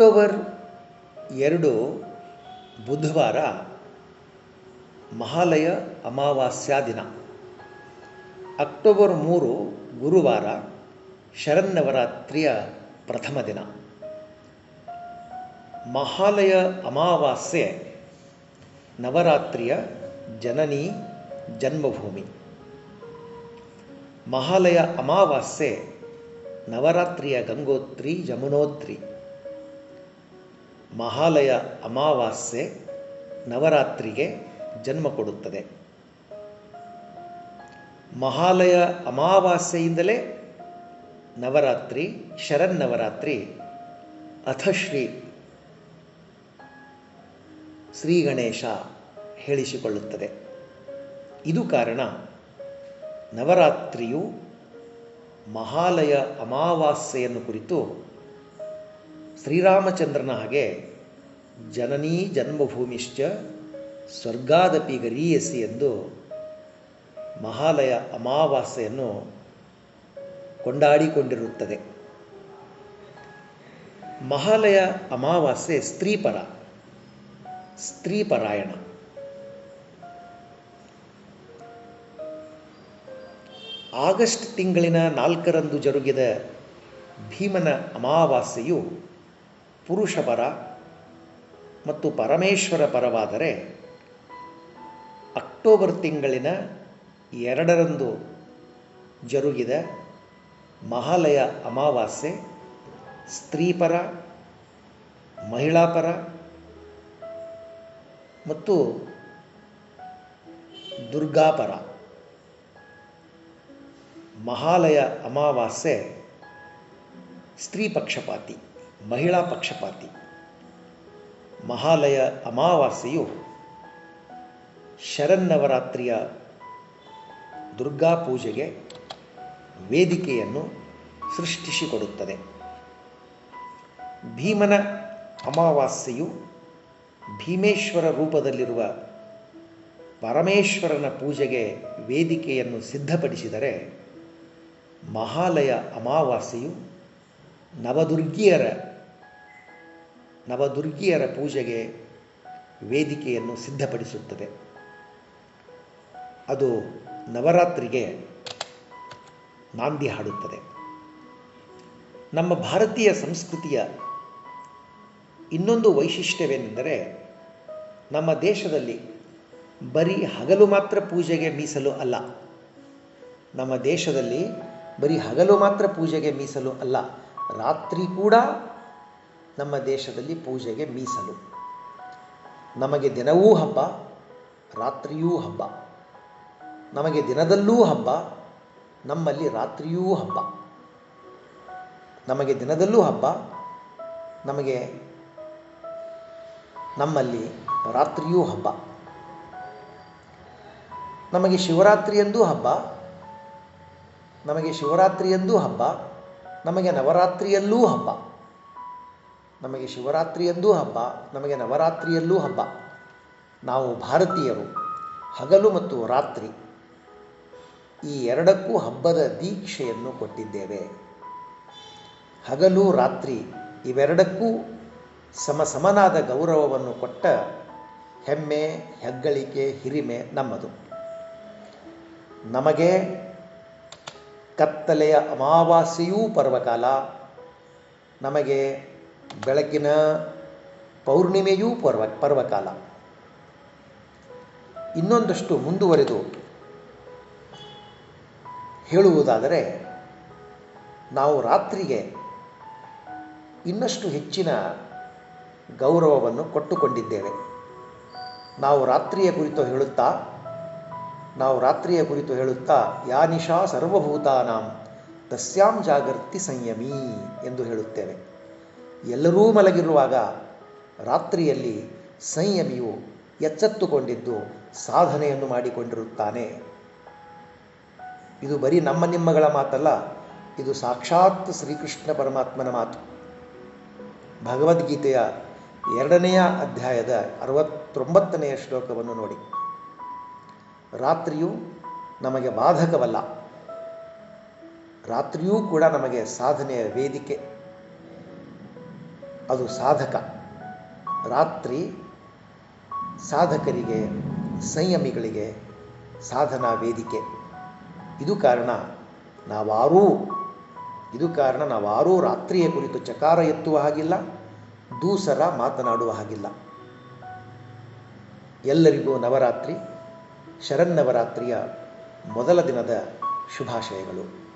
October ಎರಡು ಬುಧವಾರ ಮಹಾಲಯ ಅಮಾವಾಸ್ಯಾ ದಿನ. ಅಕ್ಟೋಬರ್ ಮೂರು ಗುರುವಾರ ಶರನ್ನವರಾತ್ರಿಯ ಪ್ರಥಮ ದಿನ. ಮಹಾಲಯ ಅಮಾವಾಸ್ಯೆ ನವರಾತ್ರಿಯ ಜನನಿ ಜನ್ಮಭೂಮಿ. ಮಹಾಲಯ ಅಮಾವಾಸ್ಯೆ ನವರಾತ್ರಿಯ ಗಂಗೋತ್ರಿ, ಯಮುನೋತ್ರಿ. ಮಹಾಲಯ ಅಮಾವಾಸ್ಯೆ ನವರಾತ್ರಿಗೆ ಜನ್ಮ ಕೊಡುತ್ತದೆ. ಮಹಾಲಯ ಅಮಾವಾಸ್ಯೆಯಿಂದಲೇ ನವರಾತ್ರಿ ಶರನ್ನವರಾತ್ರಿ ಅಥಶ್ರೀ ಶ್ರೀ ಗಣೇಶ ಹೇಳಿಸಿಕೊಳ್ಳುತ್ತದೆ. ಇದು ಕಾರಣ ನವರಾತ್ರಿಯು ಮಹಾಲಯ ಅಮಾವಾಸ್ಯೆಯನ್ನು ಕುರಿತು ಶ್ರೀರಾಮಚಂದ್ರನ ಹಾಗೆ ಜನನೀ ಜನ್ಮಭೂಮಿಶ್ಚ ಸ್ವರ್ಗಾದಪಿ ಗರೀಯಸಿ ಎಂದು ಮಹಾಲಯ ಅಮಾವಾಸ್ಯೆಯನ್ನು ಕೊಂಡಾಡಿಕೊಂಡಿರುತ್ತದೆ. ಮಹಾಲಯ ಅಮಾವಾಸ್ಯೆ ಸ್ತ್ರೀಪರ, ಸ್ತ್ರೀಪರಾಯಣ. ಆಗಸ್ಟ್ ತಿಂಗಳಿನ ನಾಲ್ಕರಂದು ಜರುಗಿದ ಭೀಮನ ಅಮಾವಾಸ್ಯೆಯು ಪುರುಷ ಪರ ಮತ್ತು ಪರಮೇಶ್ವರ ಪರವಾದರೆ ಅಕ್ಟೋಬರ್ ತಿಂಗಳಿನ ಎರಡರಂದು ಜರುಗಿದ ಮಹಾಲಯ ಅಮಾವಾಸ್ಯೆ ಸ್ತ್ರೀಪರ ಮಹಿಳಾಪರ ಮತ್ತು ದುರ್ಗಾಪರ ಮಹಾಲಯ ಅಮಾವಾಸ್ಯೆ ಸ್ತ್ರೀ ಪಕ್ಷಪಾತಿ. ಮಹಿಳಾ ಪಕ್ಷಪಾತಿ. ಮಹಾಲಯ ಅಮಾವಾಸ್ಯೆಯು ಶರನ್ನವರಾತ್ರಿಯ ದುರ್ಗಾ ಪೂಜೆಗೆ ವೇದಿಕೆಯನ್ನು ಸೃಷ್ಟಿಸಿಕೊಡುತ್ತದೆ. ಭೀಮನ ಅಮಾವಾಸ್ಯೆಯು ಭೀಮೇಶ್ವರ ರೂಪದಲ್ಲಿರುವ ಪರಮೇಶ್ವರನ ಪೂಜೆಗೆ ವೇದಿಕೆಯನ್ನು ಸಿದ್ಧಪಡಿಸಿದರೆ ಮಹಾಲಯ ಅಮಾವಾಸ್ಯೆಯು ನವದುರ್ಗಿಯರ ನವದುರ್ಗಿಯರ ಪೂಜೆಗೆ ವೇದಿಕೆಯನ್ನು ಸಿದ್ಧಪಡಿಸುತ್ತದೆ. ಅದು ನವರಾತ್ರಿಗೆ ನಾಂದಿ ಹಾಡುತ್ತದೆ. ನಮ್ಮ ಭಾರತೀಯ ಸಂಸ್ಕೃತಿಯ ಇನ್ನೊಂದು ವೈಶಿಷ್ಟ್ಯವೇನೆಂದರೆ, ನಮ್ಮ ದೇಶದಲ್ಲಿ ಬರೀ ಹಗಲು ಮಾತ್ರ ಪೂಜೆಗೆ ಮೀಸಲು ಅಲ್ಲ. ನಮ್ಮ ದೇಶದಲ್ಲಿ ಬರೀ ಹಗಲು ಮಾತ್ರ ಪೂಜೆಗೆ ಮೀಸಲು ಅಲ್ಲ. ರಾತ್ರಿ ಕೂಡ ನಮ್ಮ ದೇಶದಲ್ಲಿ ಪೂಜೆಗೆ ಮೀಸಲು. ನಮಗೆ ದಿನವೂ ಹಬ್ಬ, ರಾತ್ರಿಯೂ ಹಬ್ಬ. ನಮಗೆ ದಿನದಲ್ಲೂ ಹಬ್ಬ, ನಮ್ಮಲ್ಲಿ ರಾತ್ರಿಯೂ ಹಬ್ಬ. ನಮಗೆ ದಿನದಲ್ಲೂ ಹಬ್ಬ, ನಮಗೆ ನಮ್ಮಲ್ಲಿ ರಾತ್ರಿಯೂ ಹಬ್ಬ. ನಮಗೆ ಶಿವರಾತ್ರಿಯಂದೂ ಹಬ್ಬ, ನಮಗೆ ಶಿವರಾತ್ರಿಯಂದೂ ಹಬ್ಬ, ನಮಗೆ ನವರಾತ್ರಿಯಲ್ಲೂ ಹಬ್ಬ. ನಮಗೆ ಶಿವರಾತ್ರಿಯಂದೂ ಹಬ್ಬ, ನಮಗೆ ನವರಾತ್ರಿಯಲ್ಲೂ ಹಬ್ಬ. ನಾವು ಭಾರತೀಯರು, ಹಗಲು ಮತ್ತು ರಾತ್ರಿ ಈ ಎರಡಕ್ಕೂ ಹಬ್ಬದ ದೀಕ್ಷೆಯನ್ನು ಕೊಟ್ಟಿದ್ದೇವೆ. ಹಗಲು, ರಾತ್ರಿ ಇವೆರಡಕ್ಕೂ ಸಮ ಸಮನಾದ ಗೌರವವನ್ನು ಕೊಟ್ಟ ಹೆಮ್ಮೆ, ಹೆಗ್ಗಳಿಕೆ, ಹಿರಿಮೆ ನಮ್ಮದು. ನಮಗೆ ಕತ್ತಲೆಯ ಅಮಾವಾಸ್ಯೆಯೂ ಪರ್ವಕಾಲ, ನಮಗೆ ಬೆಳಕಿನ ಪೌರ್ಣಿಮೆಯೂ ಪರ್ವ, ಪರ್ವಕಾಲ. ಇನ್ನೊಂದಷ್ಟು ಮುಂದುವರೆದು ಹೇಳುವುದಾದರೆ, ನಾವು ರಾತ್ರಿಗೆ ಇನ್ನಷ್ಟು ಹೆಚ್ಚಿನ ಗೌರವವನ್ನು ಕೊಟ್ಟುಕೊಂಡಿದ್ದೇವೆ. ನಾವು ರಾತ್ರಿಯ ಕುರಿತು ಹೇಳುತ್ತಾ, ನಾವು ರಾತ್ರಿಯ ಕುರಿತು ಹೇಳುತ್ತಾ ಯಾನಿಶಾ ಸರ್ವಭೂತಾನಾಂ ತಸ್ಯಾಂ ಜಾಗರ್ತಿ ಸಂಯಮಿ ಎಂದು ಹೇಳುತ್ತೇವೆ. ಎಲ್ಲರೂ ಮಲಗಿರುವಾಗ ರಾತ್ರಿಯಲ್ಲಿ ಸಂಯಮಿಯು ಎಚ್ಚೆತ್ತುಕೊಂಡಿದ್ದು ಸಾಧನೆಯನ್ನು ಮಾಡಿಕೊಂಡಿರುತ್ತಾನೆ. ಇದು ಬರೀ ನಮ್ಮ ನಿಮ್ಮಗಳ ಮಾತಲ್ಲ, ಇದು ಸಾಕ್ಷಾತ್ ಶ್ರೀಕೃಷ್ಣ ಪರಮಾತ್ಮನ ಮಾತು. ಭಗವದ್ಗೀತೆಯ ಎರಡನೆಯ ಅಧ್ಯಾಯದ ಅರವತ್ತೊಂಬತ್ತನೆಯ ಶ್ಲೋಕವನ್ನು ನೋಡಿ. ರಾತ್ರಿಯು ನಮಗೆ ಬಾಧಕವಲ್ಲ, ರಾತ್ರಿಯೂ ಕೂಡ ನಮಗೆ ಸಾಧನೆಯ ವೇದಿಕೆ. ಅದು ಸಾಧಕ. ರಾತ್ರಿ ಸಾಧಕರಿಗೆ, ಸಂಯಮಿಗಳಿಗೆ ಸಾಧನಾ ವೇದಿಕೆ. ಇದು ಕಾರಣ ನಾವಾರೂ, ಇದು ಕಾರಣ ನಾವಾರೂ ರಾತ್ರಿಯ ಕುರಿತು ಚಕಾರ ಎತ್ತುವ ಹಾಗಿಲ್ಲ, ದೂಸರ ಮಾತನಾಡುವ ಹಾಗಿಲ್ಲ. ಎಲ್ಲರಿಗೂ ನವರಾತ್ರಿ, ಶರನ್ನವರಾತ್ರಿಯ ಮೊದಲ ದಿನದ ಶುಭಾಶಯಗಳು.